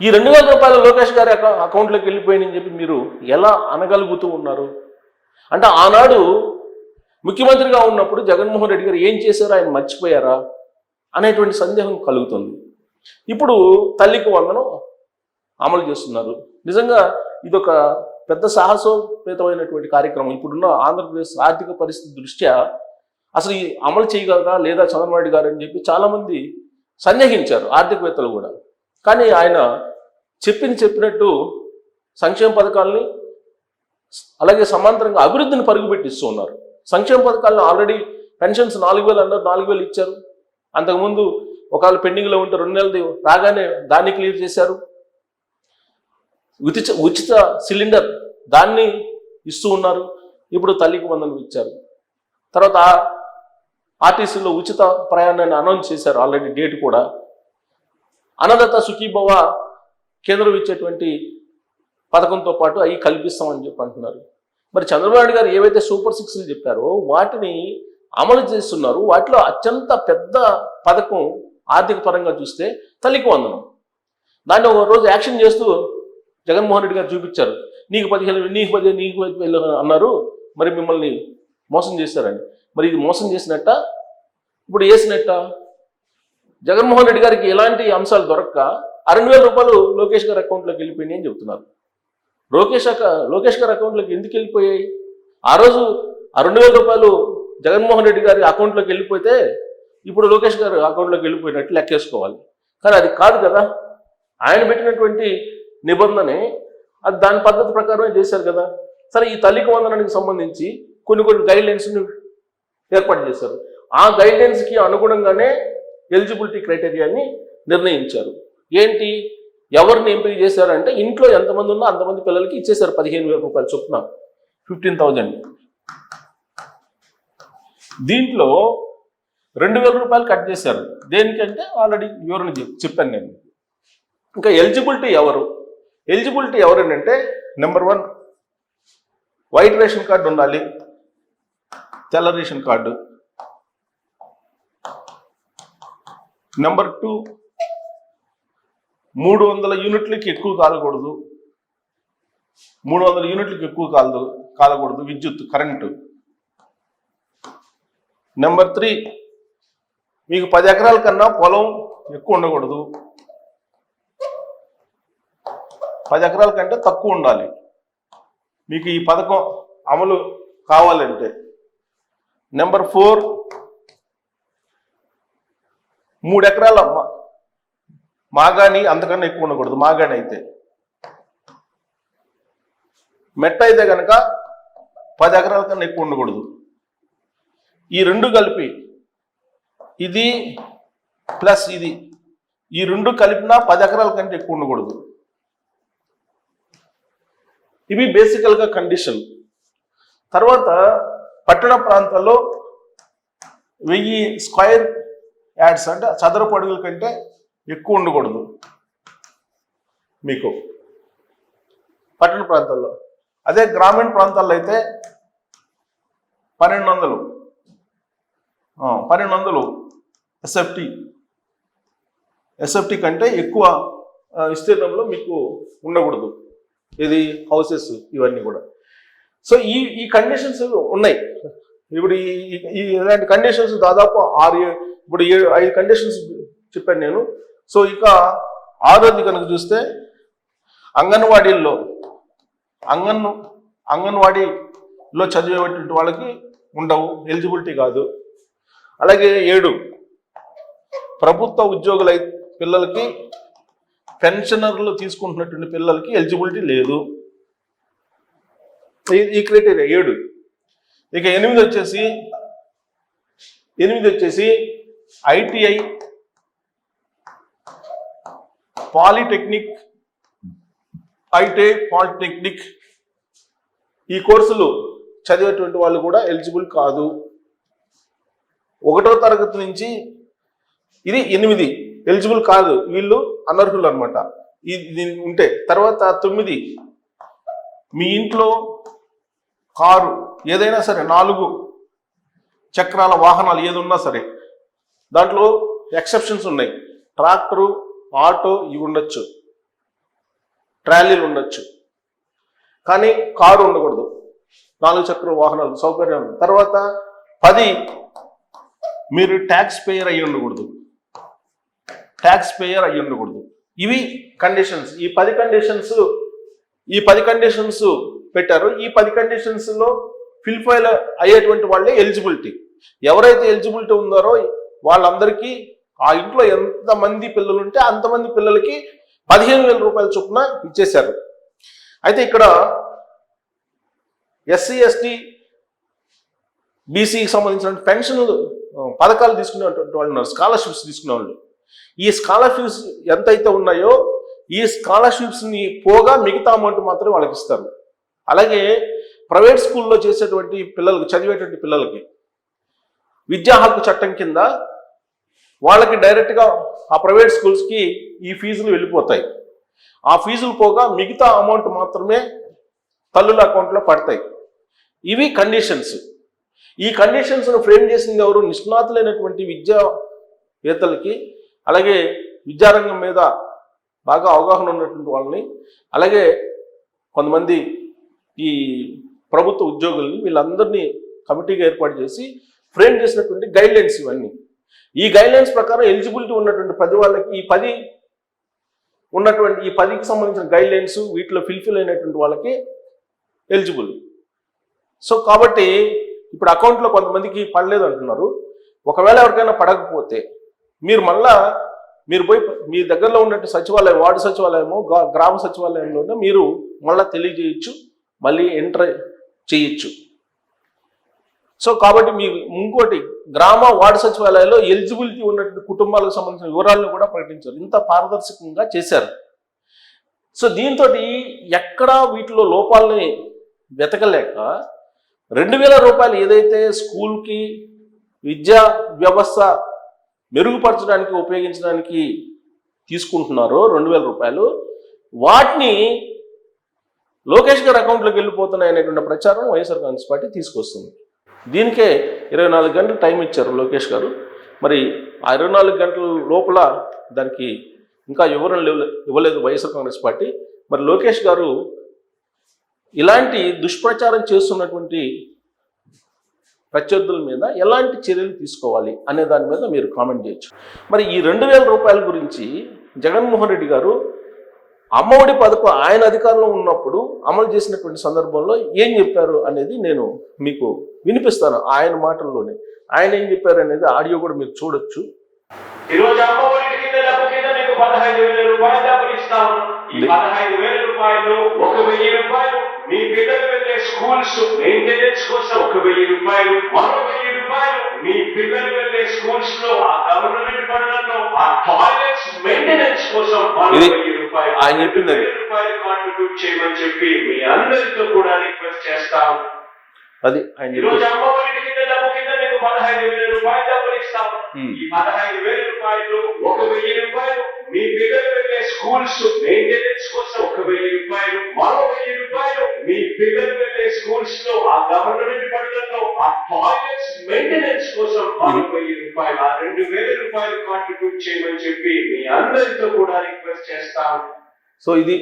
ఈ రెండు వేల రూపాయలు లోకేష్ గారి అకౌంట్లోకి వెళ్ళిపోయిందని చెప్పి మీరు ఎలా అనగలుగుతూ ఉన్నారు? అంటే ఆనాడు ముఖ్యమంత్రిగా ఉన్నప్పుడు జగన్మోహన్ రెడ్డి గారు ఏం చేశారో? ఆయన మర్చిపోయారా? అనేటువంటి సందేహం కలుగుతుంది. ఇప్పుడు తల్లికి వందనం అమలు చేస్తున్నారు. నిజంగా ఇదొక పెద్ద సాహసోపేతమైనటువంటి కార్యక్రమం. ఇప్పుడున్న ఆంధ్రప్రదేశ్ ఆర్థిక పరిస్థితి దృష్ట్యా అసలు ఈ అమలు చేయగలరా లేదా చంద్రబాబు గారు అని చెప్పి చాలామంది సందేహించారు ఆర్థికవేత్తలు కూడా. కానీ ఆయన చెప్పింది చెప్పినట్టు సంక్షేమ పథకాలని అలాగే సమాంతరంగా అభివృద్ధిని పరుగుపెట్టిస్తూ ఉన్నారు. సంక్షేమ పథకాలను ఆల్రెడీ పెన్షన్స్ నాలుగు వేలు అన్నారు నాలుగు వేలు ఇచ్చారు. అంతకుముందు ఒకవేళ పెండింగ్లో ఉంటే రెండు నెలది రాగానే దాన్ని క్లియర్ చేశారు. ఉచిత ఉచిత సిలిండర్ దాన్ని ఇస్తూ ఉన్నారు. ఇప్పుడు తల్లికి వందలు ఇచ్చారు. తర్వాత ఆర్టీసీలో ఉచిత ప్రయాణాన్ని అనౌన్స్ చేశారు ఆల్రెడీ డేట్ కూడా. అనదత సుఖీభవ కేంద్రం ఇచ్చేటువంటి పథకంతో పాటు అవి కల్పిస్తామని చెప్పి అంటున్నారు. మరి చంద్రబాబు గారు ఏవైతే సూపర్ సిక్స్లు చెప్పారో వాటిని అమలు చేస్తున్నారు. వాటిలో అత్యంత పెద్ద పథకం ఆర్థిక పరంగా చూస్తే తల్లికి వందనం. దాన్ని ఒక రోజు యాక్షన్ చేస్తూ జగన్మోహన్ రెడ్డి గారు చూపించారు. నీకు పదిహేను నీకు పదిహేను నీకు పదివేలు అన్నారు. మరి మిమ్మల్ని మోసం చేశారని మరి ఇది మోసం చేసినట్ట? ఇప్పుడు వేసినట్ట? జగన్మోహన్ రెడ్డి గారికి ఎలాంటి అంశాలు దొరక్క ఆ రెండు వేల రూపాయలు లోకేష్ గారి అకౌంట్లోకి వెళ్ళిపోయినాయి అని చెబుతున్నారు లోకేష్ లోకేష్ గారి అకౌంట్లోకి ఎందుకు వెళ్ళిపోయాయి? ఆ రోజు ఆ రెండు వేల రూపాయలు జగన్మోహన్ రెడ్డి గారి అకౌంట్లోకి వెళ్ళిపోతే ఇప్పుడు లోకేష్ గారు అకౌంట్లోకి వెళ్ళిపోయినట్టు లెక్కేసుకోవాలి. కానీ అది కాదు కదా. ఆయన పెట్టినటువంటి నిబంధనే అది దాని పద్ధతి ప్రకారమే చేశారు కదా. సరే ఈ తల్లికి వందనానికి సంబంధించి కొన్ని కొన్ని గైడ్లైన్స్ని ఏర్పాటు చేశారు. ఆ గైడ్ లైన్స్కి అనుగుణంగానే ఎలిజిబిలిటీ క్రైటీరియాని నిర్ణయించారు. ఏంటి? ఎవరిని ఎంపిక చేశారంటే ఇంట్లో ఎంతమంది ఉన్నా అంతమంది పిల్లలకి ఇచ్చేశారు పదిహేను వేల రూపాయలు చొప్పున. ఫిఫ్టీన్ థౌజండ్ దీంట్లో రెండు వేల రూపాయలు కట్ చేశారు. దేనికంటే ఆల్రెడీ వివరణ చెప్పాను నేను. ఇంకా ఎలిజిబిలిటీ ఎవరు? ఎలిజిబిలిటీ ఎవరంటే number one white ration card ఉండాలి. తెల్ల రేషన్ కార్డు. నెంబర్ టూ మూడు వందల యూనిట్లకి ఎక్కువ కాలకూడదు. మూడు వందల యూనిట్లకు ఎక్కువ కాలదు కాలకూడదు విద్యుత్ కరెంటు. నెంబర్ త్రీ మీకు పది ఎకరాల కన్నా పొలం ఎక్కువ ఉండకూడదు. పది ఎకరాల కంటే తక్కువ ఉండాలి. మీకు ఈ పథకం అమలు కావాలంటే. నెంబర్ ఫోర్ మూడు ఎకరాల మాగాని అంతకన్నా ఎక్కువ ఉండకూడదు మాగాని అయితే. మెట్ట అయితే కనుక పది ఎకరాల కన్నా ఎక్కువ ఉండకూడదు. ఈ రెండు కలిపి ఇది ప్లస్ ఇది ఈ రెండు కలిపినా పది ఎకరాల కంటే ఎక్కువ ఉండకూడదు. ఇవి బేసికల్గా కండిషన్. తర్వాత పట్టణ ప్రాంతాల్లో వెయ్యి స్క్వైర్ యాడ్స్ అంటే చదరపు అడుగుల కంటే ఎక్కువ ఉండకూడదు. మీకు పట్టణ ప్రాంతాల్లో. అదే గ్రామీణ ప్రాంతాల్లో అయితే పన్నెండు వందలు పన్నెండు వందలు ఎస్ఎఫ్టి. ఎస్ఎఫ్టీ కంటే ఎక్కువ విస్తీర్ణంలో మీకు ఉండకూడదు. ఇది హౌసెస్ ఇవన్నీ కూడా. సో ఈ ఈ కండిషన్స్ ఉన్నాయి. ఇప్పుడు ఈ ఈ- ఇలాంటి కండిషన్స్ దాదాపు ఆరు ఇప్పుడు ఏడు ఐదు కండిషన్స్ చెప్పాను నేను. సో ఇక ఆరోది కనుక చూస్తే అంగన్వాడీల్లో అంగన్ అంగన్వాడీలో చదివేటువంటి వాళ్ళకి ఉండవు ఎలిజిబిలిటీ కాదు. అలాగే ఏడు ప్రభుత్వ ఉద్యోగుల పిల్లలకి పెన్షనర్లు తీసుకుంటున్నటువంటి పిల్లలకి ఎలిజిబిలిటీ లేదు. ఈ- ఈ క్రైటీరియా ఏడు. ఇక ఎనిమిది వచ్చేసి ఎనిమిది వచ్చేసి ఐటిఐ పాలిటెక్నిక్ ఐటిఐ పాలిటెక్నిక్ ఈ కోర్సులు చదివేటువంటి వాళ్ళు కూడా ఎలిజిబుల్ కాదు. ఒకటో తరగతి నుంచి ఇది ఎనిమిది. ఎలిజిబుల్ కాదు. వీళ్ళు అనర్హులు అనమాట ఇది ఉంటే. తర్వాత తొమ్మిది. మీ ఇంట్లో కారు ఏదైనా సరే నాలుగు చక్రాల వాహనాలు ఏది ఉన్నా సరే దాంట్లో ఎక్సెప్షన్స్ ఉన్నాయి. ట్రాక్టరు ఆటో ఇవి ఉండొచ్చు. ట్రాలీలు ఉండొచ్చు. కానీ కారు ఉండకూడదు. నాలుగు చక్ర వాహనాలు సౌకర్యం తర్వాత పది మీరు ట్యాక్స్ పేయర్ అయ్యి ఉండకూడదు. ట్యాక్స్ పేయర్ అయ్యి ఉండకూడదు. ఇవి కండిషన్స్ ఈ పది కండిషన్స్ ఈ పది కండిషన్స్ పెట్టారు. ఈ పది కండిషన్స్లో ఫిల్ఫైల్ అయ్యేటువంటి వాళ్ళే ఎలిజిబిలిటీ ఎవరైతే ఎలిజిబిలిటీ ఉన్నారో వాళ్ళందరికీ ఆ ఇంట్లో ఎంతమంది పిల్లలు ఉంటే అంతమంది పిల్లలకి పదిహేను వేల రూపాయల చొప్పున ఇచ్చేశారు. అయితే ఇక్కడ ఎస్సీ ఎస్టీ బీసీకి సంబంధించిన పెన్షన్ పథకాలు తీసుకునేటువంటి వాళ్ళు ఉన్నారు. స్కాలర్షిప్స్ తీసుకునే వాళ్ళు. ఈ స్కాలర్షిప్స్ ఎంతైతే ఉన్నాయో ఈ స్కాలర్షిప్స్ని పోగా మిగతా అమౌంట్ మాత్రమే వాళ్ళకి ఇస్తారు. అలాగే ప్రైవేట్ స్కూల్లో చేసేటువంటి పిల్లలకి చదివేటువంటి పిల్లలకి విద్యా హక్కు చట్టం కింద వాళ్ళకి డైరెక్ట్గా ఆ ప్రైవేట్ స్కూల్స్కి ఈ ఫీజులు వెళ్ళిపోతాయి. ఆ ఫీజులు పోగా మిగతా అమౌంట్ మాత్రమే తల్లుల అకౌంట్లో పడతాయి. ఇవి కండిషన్స్. ఈ కండిషన్స్ను ఫ్రేమ్ చేసింది ఎవరు? నిష్ణాతులైనటువంటి విద్యావేత్తలకి అలాగే విద్యారంగం మీద బాగా అవగాహన ఉన్నటువంటి వాళ్ళని అలాగే కొంతమంది ఈ ప్రభుత్వ ఉద్యోగుల్ని వీళ్ళందరినీ కమిటీగా ఏర్పాటు చేసి ఫ్రేమ్ చేసినటువంటి గైడ్లైన్స్ ఇవన్నీ. ఈ గైడ్లైన్స్ ప్రకారం ఎలిజిబిలిటీ ఉన్నటువంటి పది వాళ్ళకి ఈ పది ఉన్నటువంటి ఈ పదికి సంబంధించిన గైడ్లైన్స్ వీటిలో ఫిల్ఫిల్ అయినటువంటి వాళ్ళకి ఎలిజిబుల్. సో కాబట్టి ఇప్పుడు అకౌంట్లో కొంతమందికి పడలేదు అంటున్నారు. ఒకవేళ ఎవరికైనా పడకపోతే మీరు మళ్ళా మీరు పోయి మీ దగ్గరలో ఉన్నట్టు సచివాలయం వార్డు సచివాలయము గ్రామ సచివాలయంలోనే మీరు మళ్ళా తెలియజేయచ్చు. మళ్ళీ ఎంటర్ చేయొచ్చు. సో కాబట్టి మీ ఇంకోటి గ్రామ వార్డు సచివాలయాల్లో ఎలిజిబిలిటీ ఉన్నటువంటి కుటుంబాలకు సంబంధించిన వివరాలను కూడా ప్రకటించారు. ఇంత పారదర్శకంగా చేశారు. సో దీంతో ఎక్కడా వీటిలో లోపాలని వెతకలేక రెండు వేల రూపాయలు ఏదైతే స్కూల్కి విద్యా వ్యవస్థ మెరుగుపరచడానికి ఉపయోగించడానికి తీసుకుంటున్నారో రెండు వేల రూపాయలు వాటిని లోకేష్ గారి అకౌంట్లోకి వెళ్ళిపోతున్నాయి అనేటువంటి ప్రచారం వైఎస్ఆర్ కాంగ్రెస్ పార్టీ తీసుకొస్తుంది. దీనికే ఇరవై నాలుగు గంటలు టైం ఇచ్చారు లోకేష్ గారు. మరి ఆ ఇరవై నాలుగు గంటల లోపల దానికి ఇంకా వివరణ ఇవ్వలేదు వైఎస్ఆర్ కాంగ్రెస్ పార్టీ. మరి లోకేష్ గారు ఇలాంటి దుష్ప్రచారం చేస్తున్నటువంటి ప్రత్యర్థుల మీద ఎలాంటి చర్యలు తీసుకోవాలి అనే దాని మీద మీరు కామెంట్ చేయొచ్చు. మరి ఈ రెండు వేల రూపాయల గురించి జగన్మోహన్ రెడ్డి గారు అమ్మఒడి పథకం ఆయన అధికారంలో ఉన్నప్పుడు అమలు చేసినటువంటి సందర్భంలో ఏం చెప్పారు అనేది నేను మీకు వినిపిస్తాను ఆయన మాటల్లోనే. ఆయన ఏం చెప్పారు అనేది ఆడియో కూడా మీరు చూడొచ్చు. ఈ రోజు అమ్మఒడి కింద డబ్బు కింద నీకు పదహైదు వేల రూపాయలు డబ్బులు ఇస్తాం ఈ లే- పదహైదు వేల రూపాయలు ఒక వెయ్యి రూపాయలు. మీ పిల్లలు వెళ్ళే స్కూల్స్ మెయింటెనెన్స్ కోసం ఒక వెయ్యి రూపాయలు మరో వెయ్యి రూపాయలు. మీ పిల్లలు వెళ్ళే స్కూల్స్లో ఆ గవర్నమెంట్ పనులలో ఆ టాయిలెట్స్ మెయింటెనెన్స్ కోసం మరో వెయ్యి రూపాయలు. ఆయన చెప్పింది రూపాయలు కాంట్రిబ్యూట్ చేయమని చెప్పి మీ అందరితో కూడా రిక్వెస్ట్ చేస్తాం. అది ఆయన ఈ రోజు చెప్పారు అమ్మఒడి కింద డబ్బు కింద నీకు పదహైదు వేల రూపాయలు డబ్బులు ఇస్తాం. ఈ పదహైదు వేల రూపాయలు ఒక వెయ్యి రూపాయలు. మీ పిల్లలు వెళ్ళే స్కూల్స్ మెయింటెనెన్స్ కోసం ఒక వెయ్యి రూపాయలు మరో వెయ్యి రూపాయలు మీ పిల్లలు వెళ్ళే స్కూల్స్లో ఆ గవర్నమెంట్ పనులలో ఆ టాయిలెట్స్ మెయింటెనెన్స్ కోసం మరో వెయ్యి రూపాయలు ఆ రెండు వేల రూపాయలు కాంట్రిబ్యూట్ చేయమని చెప్పి మీ అందరితో కూడా రిక్వెస్ట్ చేస్తాం సో ఇది